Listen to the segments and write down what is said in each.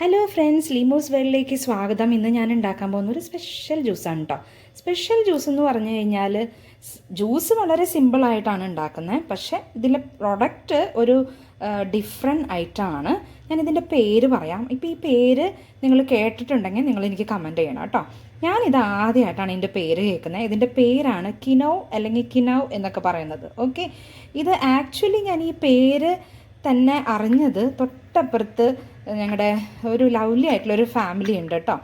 Hello friends ലീമോസ് വേൾഡിലേക്ക് സ്വാഗതം. ഇന്ന് ഞാൻ ഉണ്ടാക്കാൻ പോകുന്ന ഒരു സ്പെഷ്യൽ ജ്യൂസാണ് കേട്ടോ സ്പെഷ്യൽ ജ്യൂസ് എന്ന് പറഞ്ഞു കഴിഞ്ഞാൽ ജ്യൂസ് വളരെ സിമ്പിളായിട്ടാണ് ഉണ്ടാക്കുന്നത്. പക്ഷേ ഇതിലെ പ്രൊഡക്റ്റ് ഒരു ഡിഫറെന്റ് ഐറ്റമാണ് ഞാൻ ഇതിന്റെ പേര് പറയാം. ഇപ്പോൾ ഈ പേര് നിങ്ങൾ കേട്ടിട്ടുണ്ടെങ്കിൽ നിങ്ങൾ എനിക്ക് കമന്റ് ചെയ്യണം കേട്ടോ ഞാനിത് ആദ്യമായിട്ടാണ് ഇതിന്റെ പേര് കേൾക്കുന്നത്. ഇതിന്റെ പേരാണ് കിനോ അല്ലെങ്കിൽ കിനൗ എന്നൊക്കെ പറയുന്നത്. ഓക്കെ ഇത് ആക്ച്വലി ഞാൻ ഈ പേര് തന്നെ അറിഞ്ഞത് തൊട്ടപ്പുറത്ത് ഞങ്ങളുടെ ഒരു ലവ്ലി ആയിട്ടുള്ള ഒരു ഫാമിലി ഉണ്ട് കേട്ടോ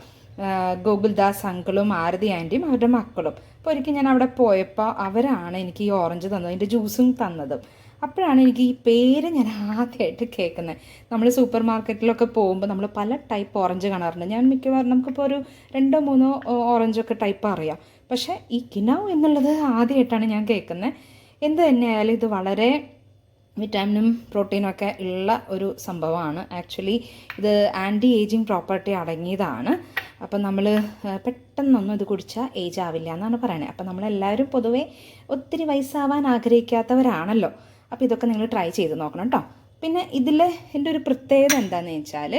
ഗോകുൽദാസ് അങ്കിളും ആരതി ആന്റിയും അവരുടെ മക്കളും. അപ്പോൾ ഒരിക്കൽ ഞാൻ അവിടെ പോയപ്പോൾ അവരാണ് എനിക്ക് ഈ ഓറഞ്ച് തന്നത് അതിന്റെ ജ്യൂസും തന്നത്. അപ്പോഴാണ് എനിക്ക് ഈ പേര് ഞാൻ ആദ്യമായിട്ട് കേൾക്കുന്നത് നമ്മൾ സൂപ്പർ മാർക്കറ്റിലൊക്കെ പോകുമ്പോൾ നമ്മൾ പല ടൈപ്പ് ഓറഞ്ച് കാണാറുണ്ട്. ഞാൻ മിക്കവാറും നമുക്കിപ്പോൾ ഒരു രണ്ടോ മൂന്നോ ഓറഞ്ചൊക്കെ ടൈപ്പ് അറിയാം. പക്ഷേ ഈ കിനാവ് എന്നുള്ളത് ആദ്യമായിട്ടാണ് ഞാൻ കേൾക്കുന്നത് എന്ത് തന്നെയായാലും ഇത് വളരെ വിറ്റാമിനും പ്രോട്ടീനും ഒക്കെ ഉള്ള ഒരു സംഭവമാണ്. ആക്ച്വലി ഇത് ആന്റി ഏജിങ് പ്രോപ്പർട്ടി അടങ്ങിയതാണ്. അപ്പം നമ്മൾ പെട്ടെന്നൊന്നും ഇത് കുടിച്ചാൽ ഏജ് ആവില്ല എന്നാണ് പറയുന്നത് അപ്പം നമ്മളെല്ലാവരും പൊതുവേ ഒത്തിരി വയസ്സാവാൻ ആഗ്രഹിക്കാത്തവരാണല്ലോ. അപ്പോൾ ഇതൊക്കെ നിങ്ങൾ ട്രൈ ചെയ്ത് നോക്കണം കേട്ടോ പിന്നെ ഇതിൽ എന്റെ ഒരു പ്രത്യേകത എന്താണെന്ന് വെച്ചാൽ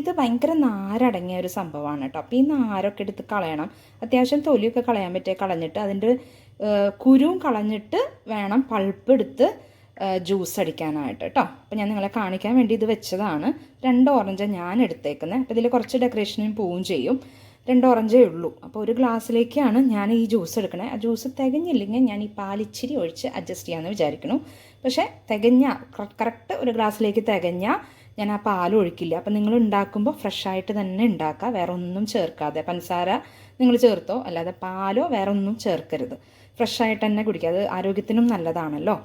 ഇത് ഭയങ്കര നാരടങ്ങിയ ഒരു സംഭവമാണ് കേട്ടോ അപ്പോൾ ഈ നാരൊക്കെ എടുത്ത് കളയണം. അത്യാവശ്യം തൊലിയൊക്കെ കളയാൻ പറ്റിയ കളഞ്ഞിട്ട് അതിന്റെ കുരുവും കളഞ്ഞിട്ട് വേണം പൾപ്പ് എടുത്ത് ജ്യൂസ് അടിക്കാനായിട്ട് കേട്ടോ അപ്പോൾ ഞാൻ നിങ്ങളെ കാണിക്കാൻ വേണ്ടി ഇത് വെച്ചതാണ്. രണ്ട് ഓറഞ്ച് ഞാൻ എടുത്തേക്കുന്നത് അപ്പോൾ ഇതിൽ കുറച്ച് ഡെക്കറേഷനും പൂവും ചെയ്യും. രണ്ട് ഓറഞ്ചേ ഉള്ളൂ. അപ്പോൾ ഒരു ഗ്ലാസ്സിലേക്കാണ് ഞാൻ ഈ ജ്യൂസ് എടുക്കണേ. ആ ജ്യൂസ് തികഞ്ഞില്ലെങ്കിൽ ഞാൻ ഈ പാലിച്ചിരി ഒഴിച്ച് അഡ്ജസ്റ്റ് ചെയ്യാമെന്ന് വിചാരിക്കുന്നു. പക്ഷേ തികഞ്ഞ കറക്റ്റ് ഒരു ഗ്ലാസ്സിലേക്ക് തികഞ്ഞ ഞാൻ ആ പാൽ ഒഴിക്കില്ല. അപ്പം നിങ്ങൾ ഉണ്ടാക്കുമ്പോൾ ഫ്രഷായിട്ട് തന്നെ ഉണ്ടാക്കുക. വേറെ ഒന്നും ചേർക്കാതെ. പഞ്ചസാര നിങ്ങൾ ചേർത്തോ? അല്ലാതെ പാലോ വേറെ ഒന്നും ചേർക്കരുത്. ഫ്രഷായിട്ട് തന്നെ കുടിക്കുക. അത് ആരോഗ്യത്തിനും നല്ലതാണല്ലോ.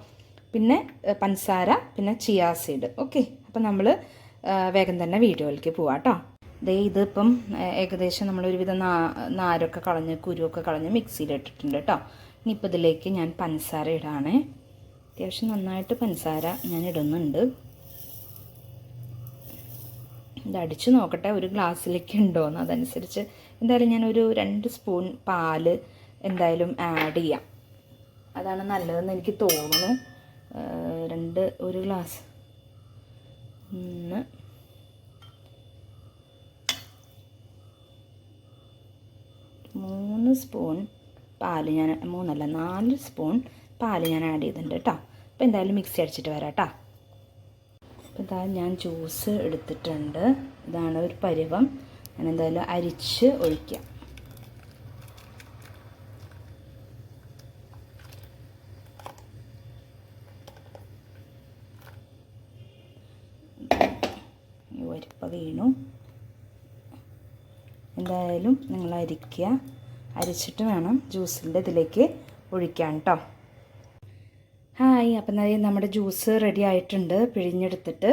പിന്നെ പഞ്ചസാര പിന്നെ ചിയാ സീഡ് ഓക്കെ അപ്പം നമ്മൾ വേഗം തന്നെ വീഡിയോയിലേക്ക് പോവാം കേട്ടോ ദേ ഇതിപ്പം ഏകദേശം നമ്മൾ ഒരുവിധം നാ നാരൊക്കെ കളഞ്ഞ് കുരുവൊക്കെ കളഞ്ഞ് മിക്സിയിലിട്ടിട്ടുണ്ട് കേട്ടോ ഇനി ഇനിയിപ്പോൾ ഇതിലേക്ക് ഞാൻ പഞ്ചസാര ഇടാണേ. അത്യാവശ്യം നന്നായിട്ട് പഞ്ചസാര ഞാൻ ഇടുന്നുണ്ട്. ഇത് അടിച്ച് നോക്കട്ടെ ഒരു ഗ്ലാസ്സിലേക്ക് ഉണ്ടോയെന്ന് അതനുസരിച്ച് എന്തായാലും ഞാനൊരു രണ്ട് സ്പൂൺ പാൽ എന്തായാലും ആഡ് ചെയ്യാം. അതാണ് നല്ലതെന്ന് എനിക്ക് തോന്നുന്നു. രണ്ട് ഒരു ഗ്ലാസ് ഒന്ന്. മൂന്ന് സ്പൂൺ പാൽ ഞാൻ മൂന്നല്ല നാല് സ്പൂൺ പാൽ ഞാൻ ആഡ് ചെയ്തിട്ടുണ്ട് കേട്ടോ അപ്പോൾ എന്തായാലും മിക്സി അടിച്ചിട്ട് വരാം കേട്ടോ അപ്പോൾ ഇതാ ഞാൻ ജ്യൂസ് എടുത്തിട്ടുണ്ട്. ഇതാണ് ഒരു പരുവം. ഞാൻ എന്തായാലും അരിച്ച് ഒഴിക്കാം. വരിപ്പ വീണു. എന്തായാലും നിങ്ങൾ അരിക്കുക. അരിച്ചിട്ട് വേണം ജ്യൂസിന്റെ ഇതിലേക്ക് ഒഴിക്കാൻ കേട്ടോ ഹായ് അപ്പം അതേ നമ്മുടെ ജ്യൂസ് റെഡി ആയിട്ടുണ്ട്. പിഴിഞ്ഞെടുത്തിട്ട്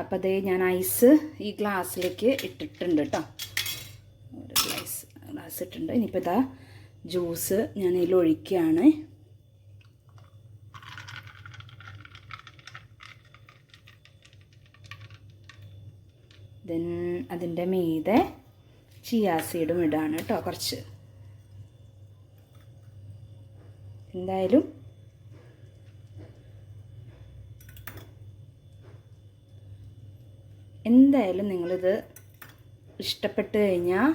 അപ്പം അതേ ഞാൻ ഐസ് ഈ ഗ്ലാസ്സിലേക്ക് ഇട്ടിട്ടുണ്ട് കേട്ടോ ഒരു ഗ്ലാസ് ഗ്ലാസ് ഇട്ടിട്ടുണ്ട്. ഇനിയിപ്പോൾ ഇതാ ജ്യൂസ് ഞാൻ ഇതിൽ ഒഴിക്കുകയാണ്. ദെൻ അതിന്റെ മീതെ ചിയാ സീഡും ഇടാണ് കേട്ടോ കുറച്ച്. എന്തായാലും എന്തായാലും നിങ്ങളിത് ഇഷ്ടപ്പെട്ട് കഴിഞ്ഞാൽ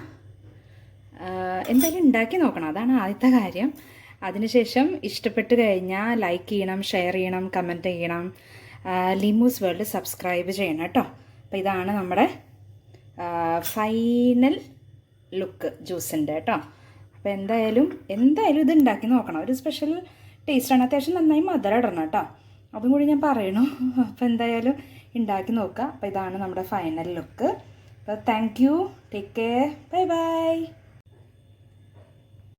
എന്തായാലും ഉണ്ടാക്കി നോക്കണം. അതാണ് ആദ്യത്തെ കാര്യം. അതിനുശേഷം ഇഷ്ടപ്പെട്ട് കഴിഞ്ഞാൽ ലൈക്ക് ചെയ്യണം ഷെയർ ചെയ്യണം കമന്റ് ചെയ്യണം. ലിമൂസ് വേൾഡ് സബ്സ്ക്രൈബ് ചെയ്യണം കേട്ടോ. അപ്പോൾ ഇതാണ് നമ്മുടെ ഫൈനൽ ലുക്ക് ജ്യൂസിന്റെ കേട്ടോ അപ്പോൾ എന്തായാലും എന്തായാലും ഇത് ഉണ്ടാക്കി നോക്കണം. ഒരു സ്പെഷ്യൽ ടേസ്റ്റാണ് അത്യാവശ്യം നന്നായി മധുരം ഇടണം കേട്ടോ അതും കൂടി ഞാൻ പറയണു. അപ്പോൾ എന്തായാലും ഉണ്ടാക്കി നോക്കുക അപ്പോൾ ഇതാണ് നമ്മുടെ ഫൈനൽ ലുക്ക് അപ്പോൾ thank you take care bye bye